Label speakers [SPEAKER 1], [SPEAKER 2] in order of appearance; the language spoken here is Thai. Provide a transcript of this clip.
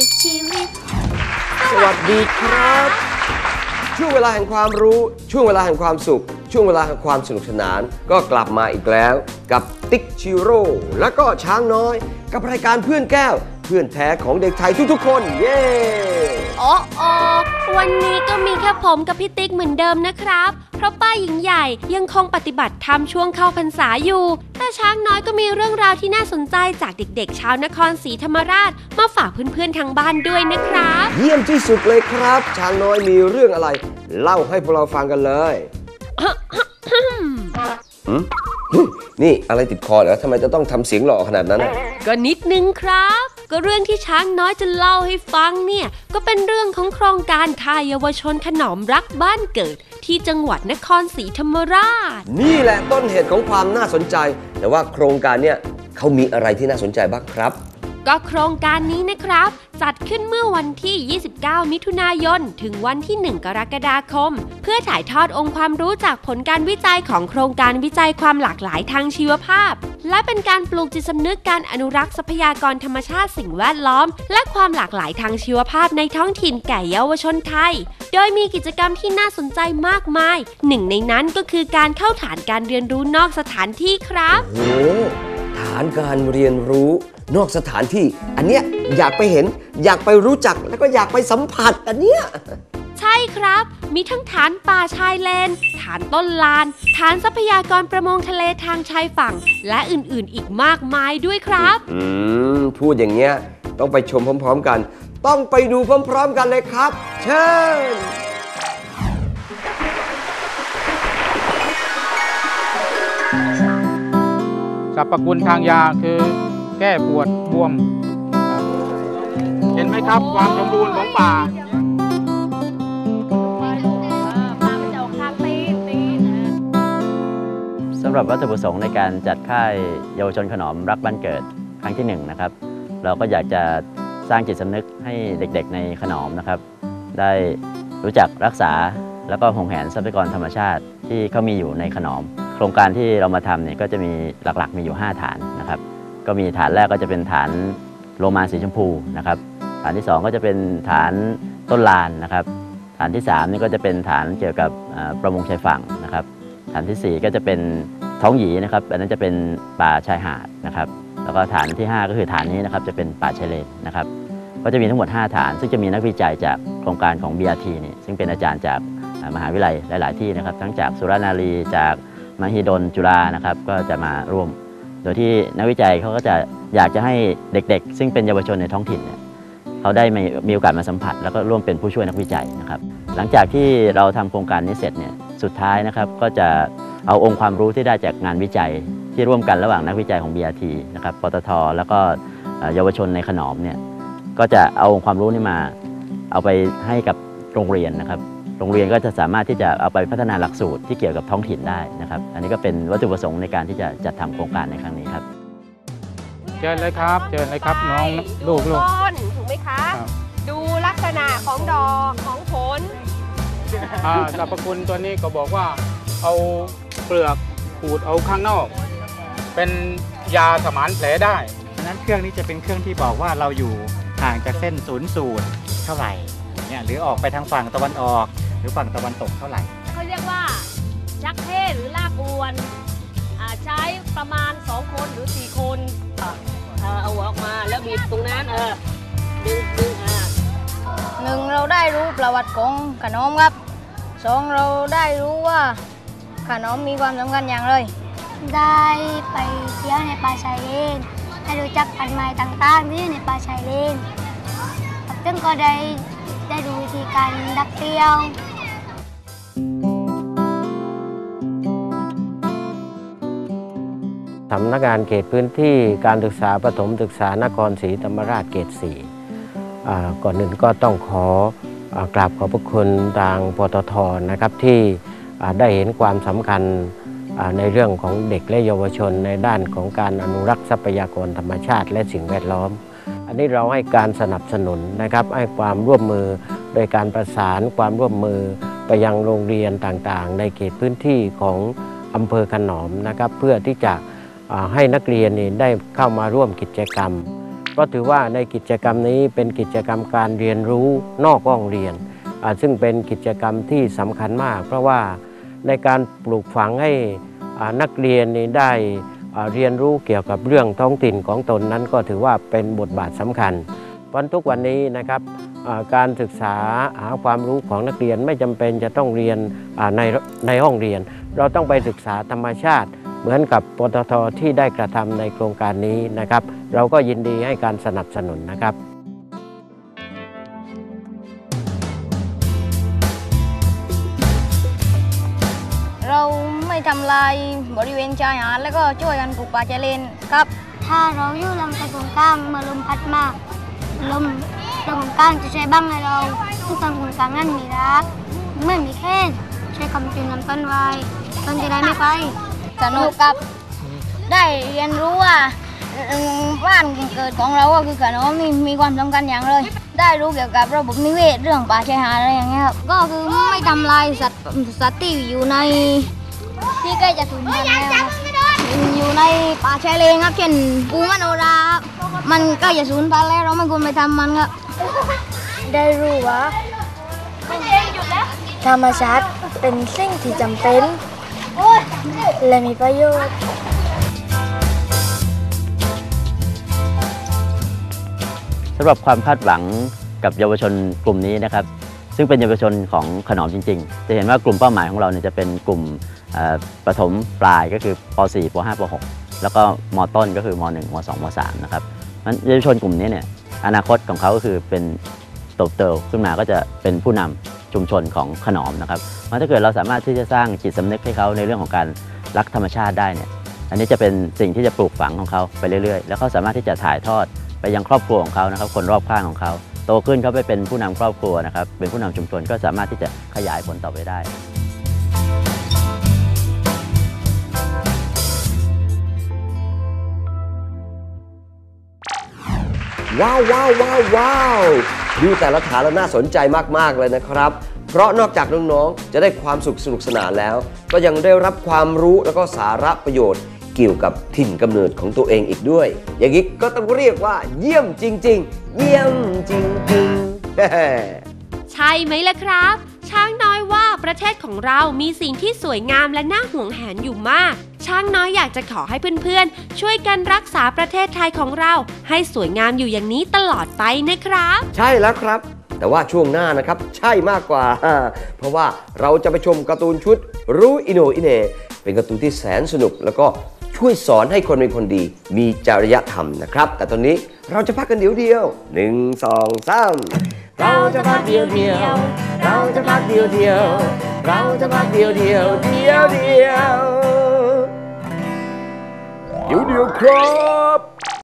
[SPEAKER 1] สุกชีวิต
[SPEAKER 2] สวัสดีครับ ช่วงเวลาแห่งความรู้ ช่วงเวลาแห่งความสุข ช่วงเวลาแห่งความสนุกสนาน ก็กลับมาอีกแล้ว กับติ๊กชิโร่และก็ช้างน้อย กับรายการเพื่อนแก้ว เพื่อนแท้ของเด็กไทยทุกๆคน เย้
[SPEAKER 1] โอ้โอวันนี้ก็มีแค่ผมกับพี่ติ๊กเหมือนเดิมนะครับ เพราะป้าหญิงใหญ่ยังคงปฏิบัติธรรมช่วงเข้าพรรษาอยู่ แต่ช้างน้อยก็มีเรื่องราวที่น่าสนใจจากเด็กๆ ชาวนครศรีธรรมราช มาฝากเพื่อนๆทางบ้านด้วยนะครับ
[SPEAKER 2] เยี่ยมที่สุดเลยครับ ช้างน้อยมีเรื่องอะไร เล่าให้พวกเราฟังกันเลยหืมนี่อะไรติดคอเหรอทำไมจะต้องทำเสียงหล่อขนาดนั้นน่ะ
[SPEAKER 1] ก็นิดนึงครับ ก็เรื่องที่ช้างน้อยจะเล่าให้ฟังเนี่ย ก็เป็นเรื่องของโครงการค่ายเยาวชนขนอมรักบ้านเกิด ที่จังหวัดนครศรีธรรมราช
[SPEAKER 2] นี่แหละต้นเหตุของความน่าสนใจ แต่ว่าโครงการเนี่ยเขามีอะไรที่น่าสนใจบ้างครับ
[SPEAKER 1] ก็โครงการนี้นะครับ จัดขึ้นเมื่อวันที่ 29 มิถุนายน ถึงวันที่ 1 กรกฎาคม เพื่อถ่ายทอดองค์ความรู้จากผลการวิจัยของโครงการวิจัยความหลากหลายทางชีวภาพ และเป็นการปลูกจิตสำนึกการอนุรักษ์ทรัพยากรธรรมชาติสิ่งแวดล้อม และความหลากหลายทางชีวภาพในท้องถิ่นแก่เยาวชนไทย โดยมีกิจกรรมที่น่าสนใจมากมาย หนึ่งในนั้นก็คือการเข้าฐานการเรียนรู้นอกสถานที่ครับ
[SPEAKER 2] โอ้านการเรียนรู้นอกสถานที่ อันเนี้ยอยากไปเห็นอยากไปรู้จักแล้วก็อยากไปสัมผัสอันเนี้ย
[SPEAKER 1] ใช่ครับ มีทั้งฐานป่าชายเลน ฐานต้นลาน ฐานทรัพยากรประมงทะเลทางชายฝั่ง และอื่นๆ อีกมากมายด้วยครับ
[SPEAKER 2] อืมพูดอย่างเงี้ยต้องไปชมพร้อม ๆ กัน ต้องไปดูพร้อม ๆ กันเลยครับ เชิญ
[SPEAKER 3] รรพคุณทางยาคือแก้ปวดบวม เห็นไหมครับความสมบูรณ์ของป่า
[SPEAKER 4] สำหรับวัตถุประสงค์ในการจัดค่ายเยาวชนขนอมรักบ้านเกิดครั้งที่หนึ่งนะครับ เราก็อยากจะสร้างจิตสำนึกให้เด็กๆในขนอมนะครับ ได้รู้จักรักษาแล้วก็หงแหนทรัพยากรธรรมชาติที่เขามีอยู่ในขนอม ครงการที่เรามาทำเนี่ยก็จะมีหลักๆ มีอยู่ 5 ฐานนะครับ ก็มีฐานแรกก็จะเป็นฐานโลมาสีชมพูนะครับ ฐานที่ 2 ก็จะเป็นฐานต้นลานนะครับ ฐานที่3นี่ก็จะเป็นฐานเกี่ยวกับประมงชายฝั่งนะครับ ฐานทีสี่ 4 ก็จะเป็นท้องหยีนะครับ อันนั้นจะเป็นป่าชายหาดนะครับ แล้วก็ฐานที่ 5 ก็คือฐานนี้นะครับจะเป็นป่าชายเลนนะครับ ก็จะมีทั้งหมด 5 ฐาน ซึ่งจะมีนักวิจัยจากโครงการของ BRT นี่ซึ่งเป็นอาจารย์จากมหาวิทยาลัยหลาย ๆ ที่นะครับ ทั้งจากสุรานารีจาก มหิดลจุฬานะครับก็จะมาร่วม โดยที่นักวิจัยเขาก็จะอยากจะให้เด็กๆ ซึ่งเป็นเยาวชนในท้องถิ่นเนี่ยเขาได้มีโอกาสมาสัมผัส แล้วก็ร่วมเป็นผู้ช่วยนักวิจัยนะครับ หลังจากที่เราทำโครงการนี้เสร็จเนี่ยสุดท้ายนะครับก็จะเอาองค์ความรู้ที่ได้จากงานวิจัยที่ร่วมกันระหว่างนักวิจัยของ BRT นะครับปตท แล้วก็เอ่อเยาวชนในขนอมเนี่ยก็จะเอาองค์ความรู้นี้มาเอาไปให้กับโรงเรียนนะครับ โรงเรียนก็จะสามารถที่จะเอาไปพัฒนาหลักสูตรที่เกี่ยวกับท้องถิ่นได้นะครับ อันนี้ก็เป็นวัตถุประสงค์ในการที่จะจัดทำโครงการในครั้งนี้ครับ
[SPEAKER 3] เชิญเลยครับ เชิญเลยครับน้องลูกลูก
[SPEAKER 5] ต้นถูกไหมคะ
[SPEAKER 3] ครับ
[SPEAKER 5] ดูลักษณะของดอกของผล
[SPEAKER 3] อ่าสรรพคุณตัวนี้ก็บอกว่าเอาเปลือกขูดเอาข้างนอก เป็นยาสมานแผลได้
[SPEAKER 6] ดังนั้นเครื่องนี้จะเป็นเครื่องที่บอกว่าเราอยู่ห่างจากเส้นศูนย์สูตรเท่าไหร่เนี่ยหรือออกไปทางฝั่งตะวันออก หรือฝั่งตะวันตกเท่าไหร่
[SPEAKER 5] เขาเรียกว่า ชักเทศหรือลากอวนอ่าใช้ประมาณ 2 คนหรือ 4 คนอะเออเอาหัวออกมาแล้วบีบตรงนั้นเออดึงดึงอ่า
[SPEAKER 7] หนึ่งเราได้รู้ประวัติของขนมครับสองเราได้รู้ว่าขนมมีความสำคัญอย่างไร
[SPEAKER 8] ได้ไปเที่ยวในป่าชายเลนได้รู้จักพันธุ์ไม้ต่างๆที่อยู่ในป่าชายเลนครับซึ่งก็ได้ได้ดูวิธีการดักเที่ยว
[SPEAKER 9] สำนักงานเขตพื้นที่การศึกษาประถมศึกษานครศรีธรรมราชเขต4อ่ก่อนอื่นก็ต้องขออกราบขอบพระคุณทางปตทนะครับที่ได้เห็นความสำคัญในเรื่องของเด็กและเยาวชนในด้านของการอนุรักษ์ทรัพยากรธรรมชาติและสิ่งแวดล้อม อันนี้เราให้การสนับสนุนนะครับให้ความร่วมมือโดยการประสานความร่วมมือไปยังโรงเรียนต่างๆ ในเขตพื้นที่ของอำเภอขนอมนะครับเพื่อที่จะ ให้นักเรียนนี่ได้เข้ามาร่วมกิจกรรมปราะถือว่าในกิจกรรมนี้เป็นกิจกรรมการเรียนรู้นอกห้องเรียน ซึ่งเป็นกิจกรรมที่สำคัญมาก เพราะว่าในการปลูกฝังให้นักเรียนนี้ได้เรียนรู้เกี่ยวกับเรื่องท้องถิ่นของตนนั้นก็ถือว่าเป็นบทบาทสำคัญ เพราะทุกวันนี้นะครับการศึกษาหาความรู้ของนักเรียนไม่จำเป็นจะต้องเรียนในในห้องเรียน เราต้องไปศึกษาธรรมชาติ เหมือนกับปตทที่ได้กระทำในโครงการนี้นะครับ เราก็ยินดีให้การสนับสนุนนะครับ
[SPEAKER 7] เราไม่ทำลายบริเวณชายหาดแล้วก็ช่วยกันปลูกป่าชายเลนครับ
[SPEAKER 8] ถ้าเราอยู่ลำตะกงกลางเมื่อลมพัดมาลมตะกงกลางจะช่วยบ้างให้เราทุกตะกงกลางนั้นมีรักไม่มีแค่ช่วยกำจุนลำต้นไว้ต้นจะได้ไม่ไป
[SPEAKER 7] สนุกกับ ได้เรียนรู้ว่าบ้านเกิดของเราก็คือขนมมีมีความสำคัญอย่างเลย ได้รู้เกี่ยวกับระบบนิเวศเรื่องป่าชายหาดอะไรอย่างเงี้ยครับก็คือไม่ทำลายสัตว์สัตว์ที่อยู่ในที่ใกล้จะสูญพันธุ์แล้วครับอยู่ในป่าชายเลนครับเช่นปูมโนราครับมันใกล้จะสูญพันธุ์แล้วเราไม่ควรไปทำมันครับ
[SPEAKER 8] ได้รู้ว่าธรรมชาติเป็นสิ่งที่จำเป็น และมีประโยชน์
[SPEAKER 4] สำหรับความคาดหวังกับเยาวชนกลุ่มนี้นะครับ ซึ่งเป็นเยาวชนของขนอมจริง ๆ จะเห็นว่ากลุ่มเป้าหมายของเราเนี่ยจะเป็นกลุ่มประถมปลายก็คือป .4 ป .5 ป .6 แล้วก็มต้นก็คือม .1 ม 2 ม 3 นะครับมันเยาวชนกลุ่มนี้เนี่ยอนาคตของเขาก็คือเป็นโตเติบขึ้นมาก็จะเป็นผู้นำ ชุมชนของขนอมนะครับเพราะถ้าเกิดเราสามารถที่จะสร้างจิตสำนึกให้เขาในเรื่องของการรักธรรมชาติได้เนี่ยอันนี้จะเป็นสิ่งที่จะปลูกฝังของเขาไปเรื่อยๆ แล้วเขาสามารถที่จะถ่ายทอดไปยังครอบครัวของเขานะครับ คนรอบข้างของเขาโตขึ้นเขาไปเป็นผู้นำครอบครัวนะครับเป็นผู้นำชุมชนก็สามารถที่จะขยายผลต่อไปได้
[SPEAKER 2] ว้าวว้าวว้าวว้าวดูแต่ละฐานแล้วน่าสนใจมากๆเลยนะครับ เพราะนอกจากน้องๆ จะได้ความสุขสนุกสนานแล้ว ก็ยังได้รับความรู้แล้วก็สาระประโยชน์เกี่ยวกับถิ่นกำเนิดของตัวเองอีกด้วย อย่างนี้ก็ต้องเรียกว่า เยี่ยมจริง ๆ เยี่ยมจริงๆ
[SPEAKER 1] ใช่ไหมล่ะครับ ช้างน้อยว่าประเทศของเรามีสิ่งที่สวยงามและน่าห่วงแหนอยู่มาก ช้างน้อยอยากจะขอให้เพื่อนๆ ช่วยกันรักษาประเทศไทยของเรา ให้สวยงามอยู่อย่างนี้ตลอดไปนะครับ
[SPEAKER 2] ใช่แล้วครับ แต่ว่าช่วงหน้านะครับ ใช่มากกว่า เพราะว่าเราจะไปชมการ์ตูนชุดรู้อิโนอิเนเป็นการ์ตูนที่แสนสนุก แล้วก็ช่วยสอนให้คนเป็นคนดี มีจริยธรรมนะครับ แต่ตอนนี้เราจะพักกันเดี๋ยวเดียวหนึ่งสองสามเราจะพักเดียวเดียว เราจะพักเดียวเดียว เราจะพักเดียวเดียวเดียวเดียวเดียวเดียวครับ